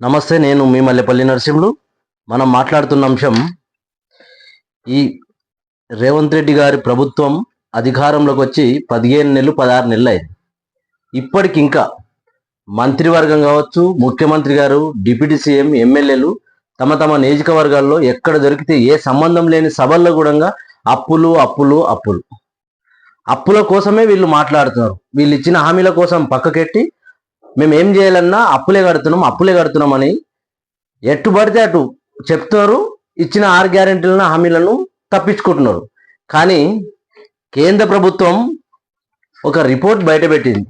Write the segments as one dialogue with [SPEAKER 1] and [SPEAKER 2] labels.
[SPEAKER 1] నమస్తే నేను మీ మల్లెపల్లి నరసింహులు మనం మాట్లాడుతున్న అంశం ఈ రేవంత్ రెడ్డి గారి ప్రభుత్వం అధికారంలోకి వచ్చి పదిహేను నెలలు పదహారు నెలలు అయింది. ఇప్పటికి ఇంకా మంత్రివర్గం కావచ్చు ముఖ్యమంత్రి గారు డిప్యూటీ సీఎం ఎమ్మెల్యేలు తమ తమ నియోజకవర్గాల్లో ఎక్కడ దొరికితే ఏ సంబంధం లేని సభల్లో కూడా అప్పులు అప్పులు అప్పులు. అప్పుల కోసమే వీళ్ళు మాట్లాడుతున్నారు. వీళ్ళు ఇచ్చిన హామీల కోసం పక్కకెట్టి మేము ఏం చేయాలన్నా అప్పులే కడుతున్నాం అప్పులే కడుతున్నామని ఎట్టు పడితే అటు చెప్తున్నారు ఇచ్చిన ఆరు గ్యారెంటీలను హామీలను తప్పించుకుంటున్నారు. కానీ కేంద్ర ప్రభుత్వం ఒక రిపోర్ట్ బయటపెట్టింది.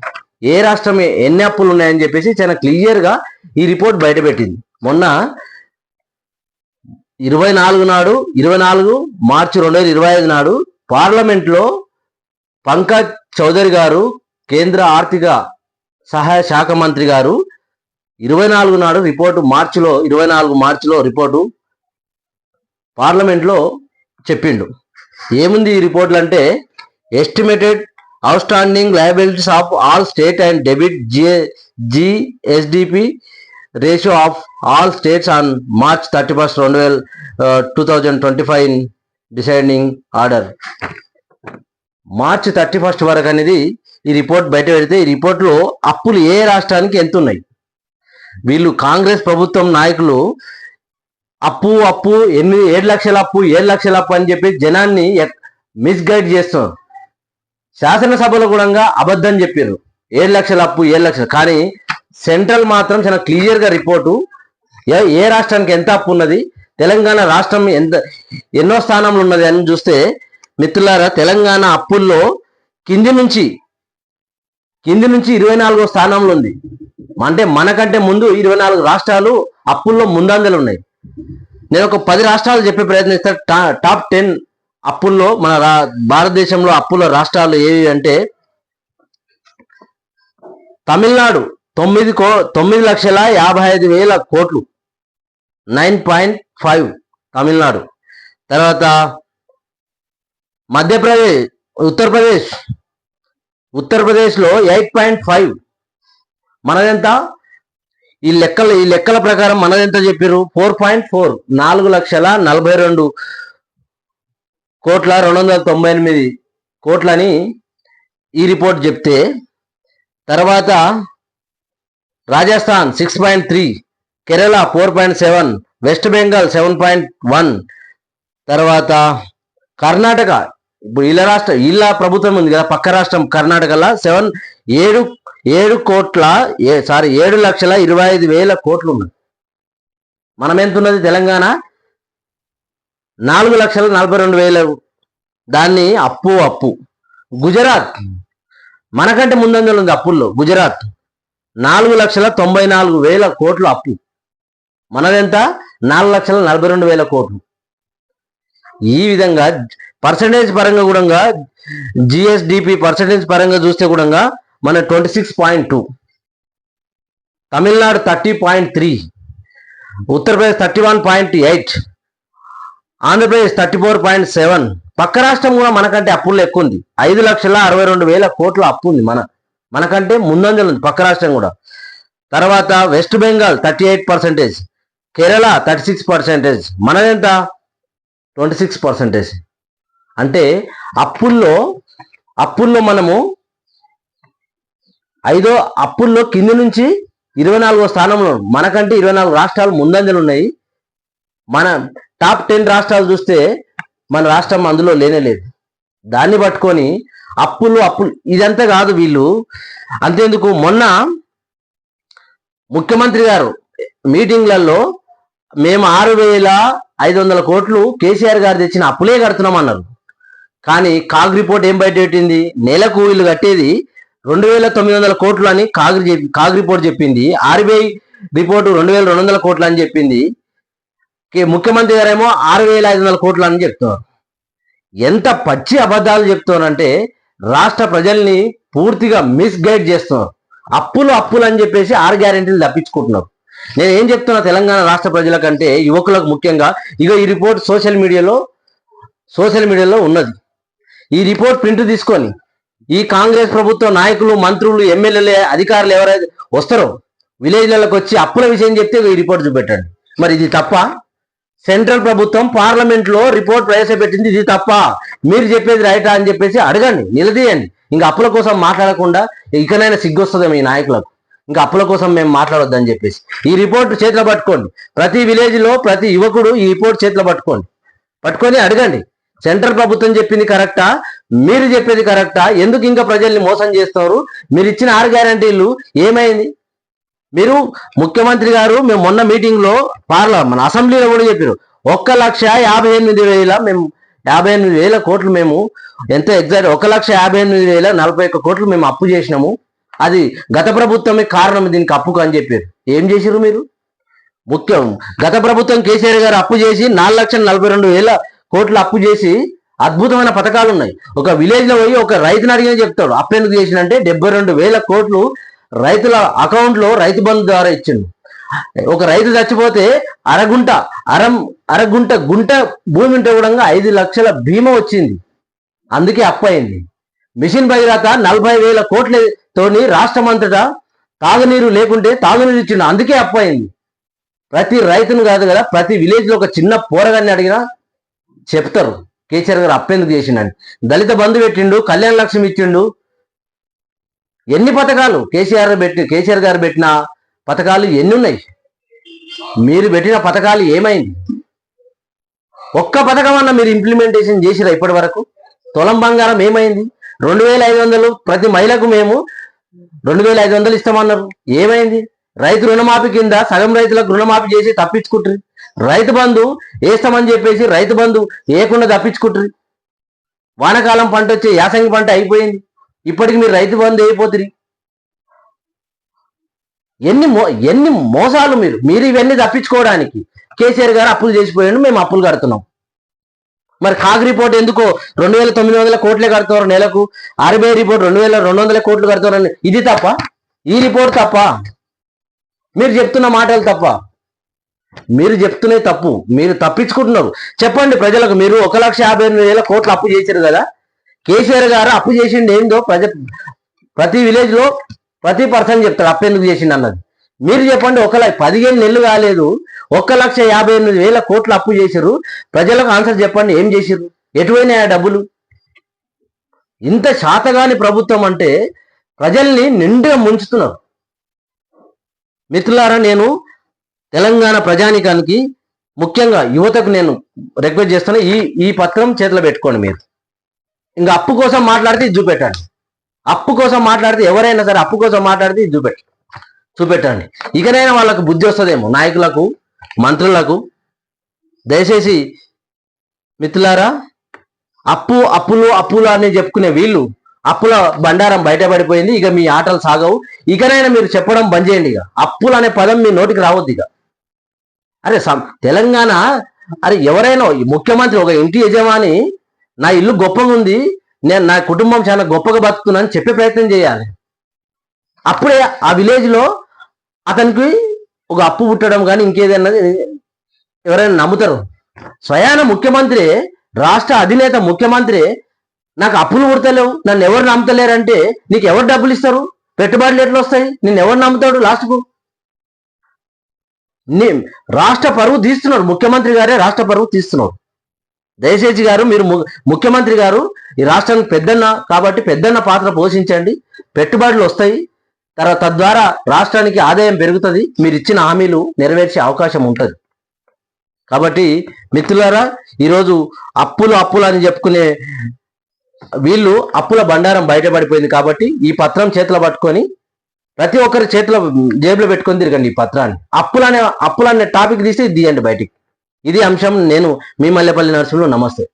[SPEAKER 1] ఏ రాష్ట్రం ఎన్ని అప్పులు ఉన్నాయని చెప్పేసి చాలా క్లియర్గా ఈ రిపోర్ట్ బయటపెట్టింది. మొన్న ఇరవై నాలుగు నాడు ఇరవై నాలుగు మార్చి రెండు వేల ఇరవై ఐదు నాడు పార్లమెంట్లో పంకజ్ చౌదరి గారు కేంద్ర ఆర్థిక సహాయ శాఖ మంత్రి గారు ఇరవై నాలుగు నాడు రిపోర్టు మార్చిలో ఇరవై నాలుగు మార్చిలో రిపోర్టు పార్లమెంట్లో చెప్పిండు. ఏముంది ఈ రిపోర్ట్లు అంటే estimated outstanding liabilities of all state and debit GA GSDP ratio of all states on March thirty first రెండు వేల two thousand twenty five in deciding order March thirty first వరకు అనేది ఈ రిపోర్ట్ బయట పెడితే ఈ రిపోర్ట్లో అప్పులు ఏ రాష్ట్రానికి ఎంత ఉన్నాయి? వీళ్ళు కాంగ్రెస్ ప్రభుత్వం నాయకులు అప్పు అప్పు ఎనిమిది ఏడు లక్షల అప్పు ఏడు లక్షల అప్పు అని చెప్పి జనాన్ని మిస్గైడ్ చేస్తున్నారు. శాసనసభలో కూడా అబద్ధం చెప్పారు. ఏడు లక్షల అప్పు ఏడు లక్షలు. కానీ సెంట్రల్ మాత్రం చాలా క్లియర్గా రిపోర్టు. ఏ ఏ రాష్ట్రానికి ఎంత అప్పు ఉన్నది? తెలంగాణ రాష్ట్రం ఎంత ఎన్నో స్థానంలో ఉన్నది అని చూస్తే మిత్రులారా తెలంగాణ అప్పుల్లో కింది నుంచి కింది నుంచి ఇరవై నాలుగో స్థానంలో ఉంది. అంటే మనకంటే ముందు ఇరవై నాలుగు రాష్ట్రాలు అప్పుల్లో ముందంజలు ఉన్నాయి. నేను ఒక పది రాష్ట్రాలు చెప్పే ప్రయత్నిస్తాను టా- టాప్ టెన్ అప్పుల్లో మన రా- భారతదేశంలో అప్పుల రాష్ట్రాలు ఏవి అంటే తమిళనాడు తొమ్మిది కో తొమ్మిది లక్షల యాభై ఐదు వేల కోట్లు. Nine point five Tamil Nadu. తర్వాత మధ్యప్రదేశ్ ఉత్తరప్రదేశ్ ఉత్తరప్రదేశ్లో ఎయిట్ పాయింట్ ఫైవ్. మనదెంత? ఈ లెక్కల ఈ లెక్కల ప్రకారం మనదెంత చెప్పారు ఫోర్ పాయింట్ ఫోర్. నాలుగు లక్షల నలభై రెండు కోట్ల రెండు వందల తొంభై ఎనిమిది కోట్లని ఈ రిపోర్ట్ చెప్తే తర్వాత Rajasthan six point three Kerala four point seven West Bengal seven point one తర్వాత కర్ణాటక ఇప్పుడు వీళ్ళ రాష్ట్రం వీళ్ళ ప్రభుత్వం ఉంది కదా పక్క రాష్ట్రం కర్ణాటకలో సెవెన్ ఏడు ఏడు కోట్ల ఏ సారీ ఏడు లక్షల ఇరవై ఐదు వేల కోట్లు ఉన్నాయి. మనం ఎంత ఉన్నది తెలంగాణ? నాలుగు లక్షల నలభై రెండు వేల దాన్ని అప్పు అప్పు. గుజరాత్. మనకంటే ముందంజలు ఉంది అప్పుల్లో గుజరాత్. నాలుగు లక్షల తొంభై నాలుగు వేల కోట్లు అప్పు. మనదెంత? నాలుగు లక్షల నలభై రెండు వేల కోట్లు. ఈ విధంగా పర్సంటేజ్ పరంగా కూడా జిఎస్డిపి పర్సంటేజ్ పరంగా చూస్తే కూడా మన twenty six point two Tamil Nadu thirty point three Uttar Pradesh thirty one point eight Andhra Pradesh thirty four point seven పక్క రాష్ట్రం కూడా మనకంటే అప్పుల్లో ఎక్కువ ఉంది ఐదు లక్షల అరవై రెండు వేల కోట్ల అప్పు ఉంది మన మనకంటే ముందంజలు ఉంది పక్క రాష్ట్రం కూడా. తర్వాత West Bengal thirty eight percentage Kerala thirty six percentage మనదెంత? Twenty six percentage అంటే అప్పుల్లో అప్పుల్లో మనము ఐదో అప్పుల్లో కింది నుంచి ఇరవై నాలుగో స్థానంలో మనకంటే ఇరవై నాలుగు రాష్ట్రాలు ముందంజలు ఉన్నాయి. మన టాప్ టెన్ రాష్ట్రాలు చూస్తే మన రాష్ట్రం అందులో లేనే లేదు. దాన్ని పట్టుకొని అప్పులు అప్పులు ఇదంతా కాదు వీళ్ళు. అంతేందుకు మొన్న ముఖ్యమంత్రి గారు మీటింగ్లలో మేము ఆరు వేల ఐదు వందల కోట్లు కేసీఆర్ గారు తెచ్చిన అప్పులే కడుతున్నాం అన్నారు కానీ కాగ్ రిపోర్ట్ ఏం బయట పెట్టింది నెలకు వీళ్ళు కట్టేది రెండు వేల తొమ్మిది వందల కోట్లు అని కాగ్ కాగ్ రిపోర్ట్ చెప్పింది. ఆర్బీఐ రిపోర్టు రెండు వేల రెండు వందల కోట్లు అని చెప్పింది. కే- ముఖ్యమంత్రి గారేమో ఆరు వేల ఐదు వందల కోట్లు అని చెప్తున్నారు ఎంత పచ్చి అబద్ధాలు చెప్తున్నారంటే రాష్ట్ర ప్రజల్ని పూర్తిగా మిస్గైడ్ చేస్తున్నారు. అప్పులు అప్పులు అని చెప్పేసి ఆరు గ్యారెంటీలు తప్పించుకుంటున్నారు. నేను ఏం చెప్తున్నా తెలంగాణ రాష్ట్ర ప్రజలకంటే యువకులకు ముఖ్యంగా ఇక ఈ రిపోర్ట్ సోషల్ మీడియాలో సోషల్ మీడియాలో ఉన్నది. ఈ రిపోర్ట్ ప్రింట్ తీసుకొని ఈ కాంగ్రెస్ ప్రభుత్వ నాయకులు మంత్రులు ఎమ్మెల్యేలు అధికారులు ఎవరైతే వస్తారో విలేజ్లకు వచ్చి అప్పుల విషయం చెప్తే ఈ రిపోర్ట్ చూపెట్టండి. మరి ఇది తప్ప సెంట్రల్ ప్రభుత్వం పార్లమెంట్లో రిపోర్ట్ ప్రవేశపెట్టింది ఇది తప్ప మీరు చెప్పేది రైటా అని చెప్పేసి అడగండి నిలదీయండి. ఇంకా అప్పుల కోసం మాట్లాడకుండా ఇకనైనా సిగ్గొస్తుంది మీ నాయకులకు. ఇంకా అప్పుల కోసం మేము మాట్లాడొద్దని చెప్పేసి. ఈ రిపోర్ట్ చేతిలో పట్టుకోండి. ప్రతి విలేజ్లో ప్రతి యువకుడు ఈ రిపోర్ట్ చేతిలో పట్టుకోండి. పట్టుకొని అడగండి. సెంట్రల్ ప్రభుత్వం చెప్పింది కరెక్టా? మీరు చెప్పేది కరెక్టా? ఎందుకు ఇంకా ప్రజల్ని మోసం చేస్తారు మీరు ఇచ్చిన ఆరు గ్యారంటీలు ఏమైంది? మీరు ముఖ్యమంత్రి గారు మేము మొన్న మీటింగ్లో పార్ల మన అసెంబ్లీలో కూడా చెప్పారు ఒక్క లక్ష యాభై ఎనిమిది వేల మేము యాభై ఎనిమిది వేల కోట్లు మేము ఎంత ఎగ్జాక్ట్ ఒక లక్ష యాభై ఎనిమిది వేల నలభై ఒక్క కోట్లు మేము అప్పు చేసినాము. అది గత ప్రభుత్వమే కారణం దీనికి అప్పుకు అని చెప్పారు ఏం చేశారు మీరు? ముఖ్యం గత ప్రభుత్వం కేసీఆర్ గారు అప్పు చేసి నాలుగు లక్షల నలభై రెండు వేల కోట్లు అప్పు చేసి అద్భుతమైన పథకాలు ఉన్నాయి. ఒక విలేజ్లో పోయి ఒక రైతుని అడిగిన చెప్తాడు అప్పెందుకు చేసినంటే డెబ్బై రెండు వేల కోట్లు రైతుల అకౌంట్లో రైతు బంధు ద్వారా ఇచ్చిండు. ఒక రైతు చచ్చిపోతే అరగుంట అరం అరగుంట గుంట భూమి ఉంటే కూడా ఐదు లక్షల బీమా వచ్చింది. అందుకే అప్పు అయింది. మిషన్ భగీరథ నలభై వేల కోట్లతోని రాష్ట్రం అంతటా తాగునీరు లేకుంటే తాగునీరు ఇచ్చిండు. అందుకే అప్పు అయింది. ప్రతి రైతును కాదు కదా ప్రతి విలేజ్లో ఒక చిన్న పోరగాన్ని అడిగినా చెప్తారు. కేసీఆర్ గారు అప్పెందుకు చేసిండని. దళిత బంధు పెట్టిండు కళ్యాణ లక్ష్యం ఇచ్చిండు. ఎన్ని పథకాలు కేసీఆర్ పెట్టి కేసీఆర్ గారు పెట్టిన పథకాలు ఎన్ని ఉన్నాయి? మీరు పెట్టిన పథకాలు ఏమైంది? ఒక్క పథకం అన్న మీరు ఇంప్లిమెంటేషన్ చేసిరా ఇప్పటి వరకు? తొలం బంగారం ఏమైంది? రెండు వేల ఐదు వందలు ప్రతి మహిళకు మేము రెండు వేల ఐదు వందలు ఇస్తామన్నారు. ఏమైంది? రైతు రుణమాఫీ కింద సగం రైతులకు రుణమాఫీ చేసి తప్పించుకుంటారు రైతు బంధు వేస్తామని చెప్పేసి రైతు బంధు వేయకుండా తప్పించుకుంటుంది వానకాలం పంట వచ్చే యాసంగి పంట అయిపోయింది. ఇప్పటికి మీరు రైతు బంధు అయిపోతుంది ఎన్ని మో ఎన్ని మోసాలు మీరు మీరు ఇవన్నీ తప్పించుకోవడానికి కేసీఆర్ గారు అప్పులు చేసిపోయాడు మేము అప్పులు కడుతున్నాం. మరి కాగ్ రిపోర్ట్ ఎందుకో రెండు వేల తొమ్మిది వందల కోట్లే కడుతున్నారు నెలకు ఆర్బీఐ రిపోర్ట్ రెండు వేల రెండు వందల కోట్లు కడుతున్నారని. ఇది తప్ప? ఈ రిపోర్ట్ తప్ప? మీరు చెప్తున్న మాటలు తప్ప? మీరు చెప్తున్నే తప్పు. మీరు తప్పించుకుంటున్నారు. చెప్పండి ప్రజలకు మీరు ఒక లక్ష యాభై ఎనిమిది వేల కోట్లు అప్పు చేశారు కదా? కేసీఆర్ గారు అప్పు చేసిండు ఏందో ప్రజ ప్రతి విలేజ్లో ప్రతి పర్సన్ చెప్తాడు అప్పు ఎందుకు చేసిండు అన్నది. మీరు చెప్పండి ఒక పదిహేను నెలలు కాలేదు ఒక్క లక్ష యాభై ఎనిమిది వేల కోట్లు అప్పు చేశారు. ప్రజలకు ఆన్సర్ చెప్పండి ఏం చేశారు? ఎటువైనా ఆ డబ్బులు? ఇంత శాతగాని ప్రభుత్వం అంటే ప్రజల్ని నిండుగా ముంచుతున్నారు. మిత్రులారా నేను తెలంగాణ ప్రజానికానికి ముఖ్యంగా యువతకు నేను రిక్వెస్ట్ చేస్తున్నా ఈ ఈ పత్రం చేతిలో పెట్టుకోండి మీరు. ఇంకా అప్పు కోసం మాట్లాడితే చూపెట్టండి. అప్పు కోసం మాట్లాడితే ఎవరైనా సరే అప్పు కోసం మాట్లాడితే చూపెట్ట చూపెట్టండి. ఇకనైనా వాళ్ళకు బుద్ధి వస్తుందేమో. నాయకులకు మంత్రులకు దయచేసి మిత్రులారా అప్పు అప్పులు అప్పులు అని చెప్పుకునే వీళ్ళు అప్పుల బండారం బయటపడిపోయింది ఇక మీ ఆటలు సాగవు. ఇకనైనా మీరు చెప్పడం బంద్ చేయండి ఇక. అప్పులు అనే పదం మీ నోటికి రావద్దు ఇక. అరే తెలంగాణ అరే ఎవరైనా ముఖ్యమంత్రి ఒక ఇంటి యజమాని నా ఇల్లు గొప్పగా ఉంది నేను నా కుటుంబం చాలా గొప్పగా బతుకుతున్నాను చెప్పే ప్రయత్నం చేయాలి. అప్పుడే ఆ విలేజ్లో అతనికి ఒక అప్పు పుట్టడం కానీ ఇంకేదైనా ఎవరైనా నమ్ముతారు. స్వయాన ముఖ్యమంత్రి రాష్ట్ర అధినేత ముఖ్యమంత్రి నాకు అప్పులు పుడతలేవు నన్ను ఎవరు నమ్ముతలేరంటే నీకు ఎవరు డబ్బులు ఇస్తారు? పెట్టుబడులు ఎట్లా వస్తాయి? నిన్ను ఎవరు నమ్ముతాడు లాస్ట్కు? రాష్ట్ర పరువు తీస్తున్నారు. ముఖ్యమంత్రి గారే రాష్ట్ర పరువు తీస్తున్నారు. దయచేసి గారు మీరు ము- ముఖ్యమంత్రి గారు ఈ రాష్ట్రానికి పెద్దన్న కాబట్టి పెద్దన్న పాత్ర పోషించండి. పెట్టుబడులు వస్తాయి. తర్వాత తద్వారా రాష్ట్రానికి ఆదాయం పెరుగుతుంది. మీరు ఇచ్చిన హామీలు నెరవేర్చే అవకాశం ఉంటుంది. కాబట్టి మిత్రులారా ఈరోజు అప్పులు అప్పులు అని చెప్పుకునే వీళ్ళు అప్పుల బండారం బయటపడిపోయింది కాబట్టి ఈ పత్రం చేతిలో పట్టుకొని ప్రతి ఒక్కరి చేతిలో జేబులో పెట్టుకొని తిరగండి ఈ పత్రాన్ని. అప్పులనే అప్పులనే టాపిక్ తీసి ఇది తీయండి బయటికి. ఇది అంశం. నేను మీ మల్లెపల్లి నర్సులు నమస్తే.